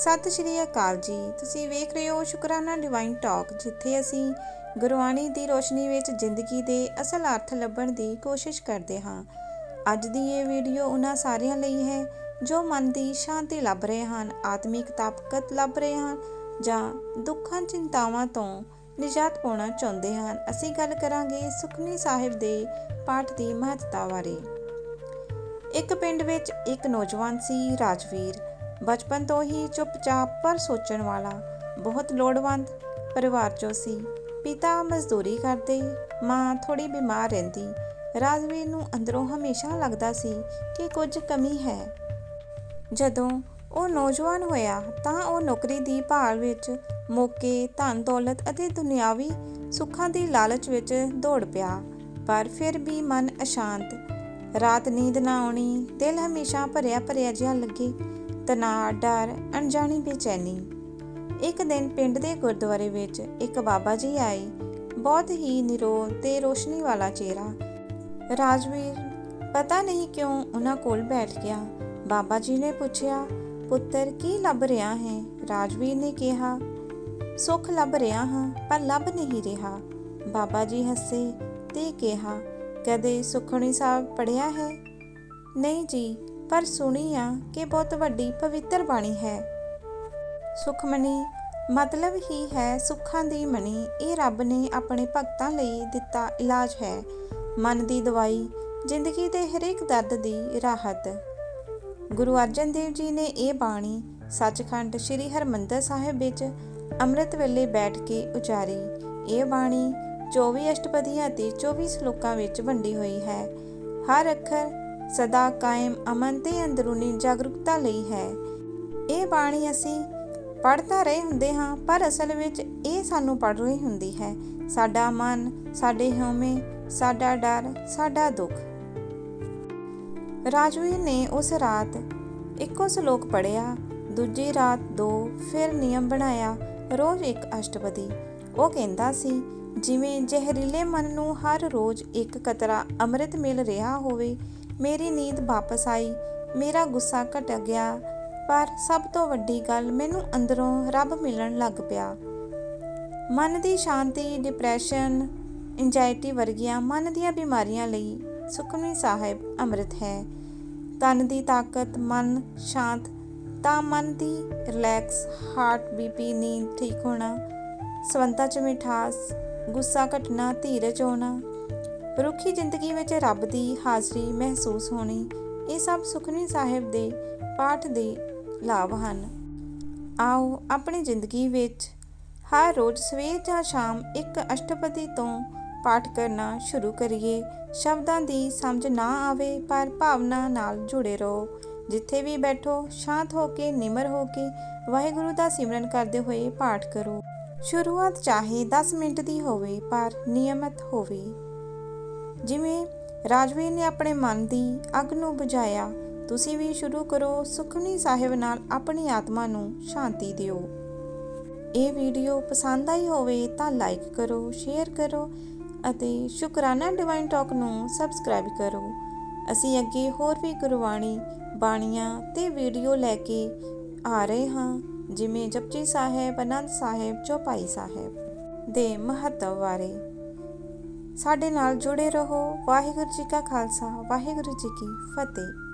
ਸਤਿ ਸ਼੍ਰੀ ਅਕਾਲ ਜੀ। ਤੁਸੀਂ ਵੇਖ ਰਹੇ ਹੋ ਸ਼ੁਕਰਾਨਾ ਡਿਵਾਈਨ ਟਾਕ ਜਿੱਥੇ ਅਸੀਂ ਗੁਰਬਾਣੀ ਦੀ ਰੋਸ਼ਨੀ ਵਿੱਚ ਜ਼ਿੰਦਗੀ ਦੇ ਅਸਲ ਅਰਥ ਲੱਭਣ ਦੀ ਕੋਸ਼ਿਸ਼ ਕਰਦੇ ਹਾਂ। ਅੱਜ ਦੀ ਇਹ ਵੀਡੀਓ ਉਹਨਾਂ ਸਾਰਿਆਂ ਲਈ ਹੈ ਜੋ ਮਨ ਦੀ ਸ਼ਾਂਤੀ ਲੱਭ ਰਹੇ ਹਨ, ਆਤਮਿਕ ਤਾਕਤ ਲੱਭ ਰਹੇ ਹਨ ਜਾਂ ਦੁੱਖਾਂ, ਚਿੰਤਾਵਾਂ ਤੋਂ ਨਿਜਾਤ ਪਾਉਣਾ ਚਾਹੁੰਦੇ ਹਨ। ਅਸੀਂ ਗੱਲ ਕਰਾਂਗੇ ਸੁਖਨੀ ਸਾਹਿਬ ਦੇ ਪਾਠ ਦੀ ਮਹੱਤਤਾ ਬਾਰੇ। ਇੱਕ ਪਿੰਡ ਵਿੱਚ ਇੱਕ ਨੌਜਵਾਨ ਸੀ ਰਾਜਵੀਰ। ਬਚਪਨ ਤੋਂ ਹੀ ਚੁੱਪਚਾਪ ਪਰ ਸੋਚਣ ਵਾਲਾ ਬਹੁਤ ਲੋੜਵੰਦ ਪਰਿਵਾਰ ਚੋਂ ਸੀ। ਪਿਤਾ ਮਜ਼ਦੂਰੀ ਕਰਦੇ, ਮਾਂ ਥੋੜੀ ਬਿਮਾਰ ਰਹਿੰਦੀ। ਰਾਜਵੀਰ ਨੂੰ ਅੰਦਰੋਂ ਹਮੇਸ਼ਾ ਲੱਗਦਾ ਸੀ ਕਿ ਕੁਝ ਕਮੀ ਹੈ। ਜਦੋਂ ਉਹ ਨੌਜਵਾਨ ਹੋਇਆ ਤਾਂ ਉਹ ਨੌਕਰੀ ਦੀ ਭਾਲ ਵਿੱਚ ਮੌਕੇ, ਧਨ, ਦੌਲਤ ਅਤੇ ਦੁਨਿਆਵੀ ਸੁੱਖਾਂ ਦੀ ਲਾਲਚ ਵਿੱਚ ਦੌੜ ਪਿਆ। ਪਰ ਫਿਰ ਵੀ ਮਨ ਅਸ਼ਾਂਤ। ਰਾਤ ਨੀਂਦ ਨਾ ਆਉਣੀ, ਦਿਲ ਹਮੇਸ਼ਾ ਭਰਿਆ ਭਰਿਆ ਜਿਹਾ ਲੱਗੇ। ਤਣਾਅ ਡਰ, ਅਣਜਾਣੀ ਬੇਚੈਨੀ। ਇੱਕ ਦਿਨ ਪਿੰਡ ਦੇ ਗੁਰਦੁਆਰੇ ਵਿੱਚ ਇੱਕ ਬਾਬਾ ਜੀ ਆਏ। ਬਹੁਤ ਹੀ ਨਿਰੋਲ ਤੇ ਰੋਸ਼ਨੀ ਵਾਲਾ ਚਿਹਰਾ। ਰਾਜਵੀਰ, ਪਤਾ ਨਹੀਂ ਕਿਉਂ ਉਹਨਾਂ ਕੋਲ ਬੈਠ ਗਿਆ? ਬਾਬਾ ਜੀ ਨੇ ਪੁੱਛਿਆ, ਪੁੱਤਰ, ਕੀ ਲੱਭ ਰਿਹਾ ਹੈ? ਰਾਜਵੀਰ ਨੇ ਕਿਹਾ, ਸੁੱਖ ਲੱਭ ਰਿਹਾ ਹਾਂ, ਪਰ ਲੱਭ ਨਹੀਂ ਰਿਹਾ। ਬਾਬਾ ਜੀ ਹੱਸੇ ਤੇ ਕਿਹਾ, ਕਦੇ ਸੁਖਣੀ ਸਾਹਿਬ ਪੜਿਆ ਹੈ? ਨਹੀਂ ਜੀ ਪਰ ਸੁਣੀ ਆ ਕਿ ਬਹੁਤ ਵੱਡੀ ਪਵਿੱਤਰ ਬਾਣੀ ਹੈ। ਸੁਖਮਨੀ, ਮਤਲਬ ਹੀ ਹੈ ਸੁੱਖਾਂ ਦੀ ਮਣੀ। ਇਹ ਰੱਬ ਨੇ ਆਪਣੇ ਭਗਤਾਂ ਲਈ ਦਿੱਤਾ ਇਲਾਜ ਹੈ। ਮਨ ਦੀ ਦਵਾਈ, ਜ਼ਿੰਦਗੀ ਦੇ ਹਰੇਕ ਦਰਦ ਦੀ ਰਾਹਤ। ਗੁਰੂ ਅਰਜਨ ਦੇਵ ਜੀ ਨੇ ਇਹ ਬਾਣੀ ਸੱਚਖੰਡ ਸ੍ਰੀ ਹਰਮੰਦਰ ਸਾਹਿਬ ਵਿੱਚ ਅੰਮ੍ਰਿਤ ਵੇਲੇ ਬੈਠ ਕੇ ਉਚਾਰੀ। ਇਹ ਬਾਣੀ 24 ਅਸ਼ਟਪਦੀਆਂ ਅਤੇ 24 ਸ਼ਲੋਕਾਂ ਵਿੱਚ ਵੰਡੀ ਹੋਈ ਹੈ। ਹਰ ਅੱਖਰ ਸਦਾ ਕਾਇਮ ਅਮਨ ਤੇ ਅੰਦਰੂਨੀ ਜਾਗਰੂਕਤਾ ਲਈ ਹੈ। ਇਹ ਬਾਣੀ ਅਸੀਂ ਪੜ੍ਹਦਾ ਰਹੇ ਹੁੰਦੇ ਹਾਂ, ਪਰ ਅਸਲ ਵਿੱਚ ਇਹ ਸਾਨੂੰ ਪੜ੍ਹ ਰਹੀ ਹੁੰਦੀ ਹੈ। ਸਾਡਾ ਮਨ, ਸਾਡੇ ਹਉਮੈ, ਸਾਡਾ ਡਰ, ਸਾਡਾ ਦੁੱਖ। ਰਾਜਵੀਰ ਨੇ ਉਸ ਰਾਤ ਇੱਕੋ ਸ਼ਲੋਕ ਪੜਿਆ ਦੂਜੀ ਰਾਤ ਦੋ, ਫਿਰ ਨਿਯਮ ਬਣਾਇਆ, ਰੋਜ਼ ਇੱਕ ਅਸ਼ਟਪਦੀ। ਉਹ ਕਹਿੰਦਾ ਸੀ, ਜਿਵੇਂ ਜ਼ਹਿਰੀਲੇ ਮਨ ਨੂੰ ਹਰ ਰੋਜ਼ ਇੱਕ ਕਤਰਾ ਅੰਮ੍ਰਿਤ ਮਿਲ ਰਿਹਾ ਹੋਵੇ ਮੇਰੀ ਨੀਂਦ ਵਾਪਸ ਆਈ। ਮੇਰਾ ਗੁੱਸਾ ਘਟ ਗਿਆ, ਪਰ ਸਭ ਤੋਂ ਵੱਡੀ ਗੱਲ ਮੈਨੂੰ ਅੰਦਰੋਂ ਰੱਬ ਮਿਲਣ ਲੱਗ ਪਿਆ। ਮਨ ਦੀ ਸ਼ਾਂਤੀ ਡਿਪਰੈਸ਼ਨ ਇੰਜਾਇਟੀ ਵਰਗੀਆਂ ਮਨ ਦੀਆਂ ਬਿਮਾਰੀਆਂ ਲਈ ਸੁਖਮਨੀ ਸਾਹਿਬ ਅੰਮ੍ਰਿਤ ਹੈ। ਤਨ ਦੀ ਤਾਕਤ, ਮਨ ਸ਼ਾਂਤ, ਤਾਂ ਮਨ ਦੀ ਰਿਲੈਕਸ ਹਾਰਟ ਬੀਪੀ ਨੀਂਦ ਠੀਕ ਹੋਣਾ, ਸਵੰਤਾ ਚ ਮਿਠਾਸ, ਗੁੱਸਾ ਘਟਣਾ, ਧੀਰਜ ਹੋਣਾ ਰੁੱਖੀ ਜ਼ਿੰਦਗੀ ਵਿੱਚ ਰੱਬ ਦੀ ਹਾਜ਼ਰੀ ਮਹਿਸੂਸ ਹੋਣੀ ਇਹ ਸਭ ਸੁਖਨੀ ਸਾਹਿਬ ਦੇ ਪਾਠ ਦੇ ਲਾਭ ਹਨ। ਆਓ ਆਪਣੀ ਜ਼ਿੰਦਗੀ ਵਿੱਚ ਹਰ ਰੋਜ਼ ਸਵੇਰ ਜਾਂ ਸ਼ਾਮ ਇੱਕ ਅਸ਼ਟਪਦੀ ਤੋਂ ਪਾਠ ਕਰਨਾ ਸ਼ੁਰੂ ਕਰੀਏ। ਸ਼ਬਦਾਂ ਦੀ ਸਮਝ ਨਾ ਆਵੇ ਪਰ ਭਾਵਨਾ ਨਾਲ ਜੁੜੇ ਰਹੋ। ਜਿੱਥੇ ਵੀ ਬੈਠੋ, ਸ਼ਾਂਤ ਹੋ ਕੇ, ਨਿਮਰ ਹੋ ਕੇ, ਵਾਹਿਗੁਰੂ ਦਾ ਸਿਮਰਨ ਕਰਦੇ ਹੋਏ ਪਾਠ ਕਰੋ। ਸ਼ੁਰੂਆਤ ਚਾਹੇ 10 ਮਿੰਟ ਦੀ ਹੋਵੇ ਪਰ ਨਿਯਮਤ ਹੋਵੇ। ਜਿਵੇਂ ਰਾਜਵੀਰ ਨੇ ਆਪਣੇ ਮਨ ਦੀ ਅੱਗ ਨੂੰ ਬੁਝਾਇਆ, ਤੁਸੀਂ ਵੀ ਸ਼ੁਰੂ ਕਰੋ ਸੁਖਮਨੀ ਸਾਹਿਬ ਨਾਲ ਆਪਣੀ ਆਤਮਾ ਨੂੰ ਸ਼ਾਂਤੀ ਦਿਓ। ਇਹ ਵੀਡੀਓ ਪਸੰਦ ਆਈ ਹੋਵੇ ਤਾਂ ਲਾਈਕ ਕਰੋ, ਸ਼ੇਅਰ ਕਰੋ ਅਤੇ ਸ਼ੁਕਰਾਨਾ ਡਿਵਾਈਨ ਟਾਕ ਨੂੰ ਸਬਸਕ੍ਰਾਈਬ ਕਰੋ। ਅਸੀਂ ਅੱਗੇ ਹੋਰ ਵੀ ਗੁਰਬਾਣੀ, ਬਾਣੀਆਂ ਤੇ ਵੀਡੀਓ ਲੈ ਕੇ ਆ ਰਹੇ ਹਾਂ, ਜਿਵੇਂ ਜਪਜੀ ਸਾਹਿਬ, ਅਨੰਦ ਸਾਹਿਬ, ਚੌਪਾਈ ਸਾਹਿਬ ਦੇ ਮਹੱਤਵ ਬਾਰੇ। ਸਾਡੇ ਨਾਲ ਜੁੜੇ ਰਹੋ। ਵਾਹਿਗੁਰੂ ਜੀ ਕਾ ਖਾਲਸਾ ਵਾਹਿਗੁਰੂ ਜੀ ਕੀ ਫਤਿਹ।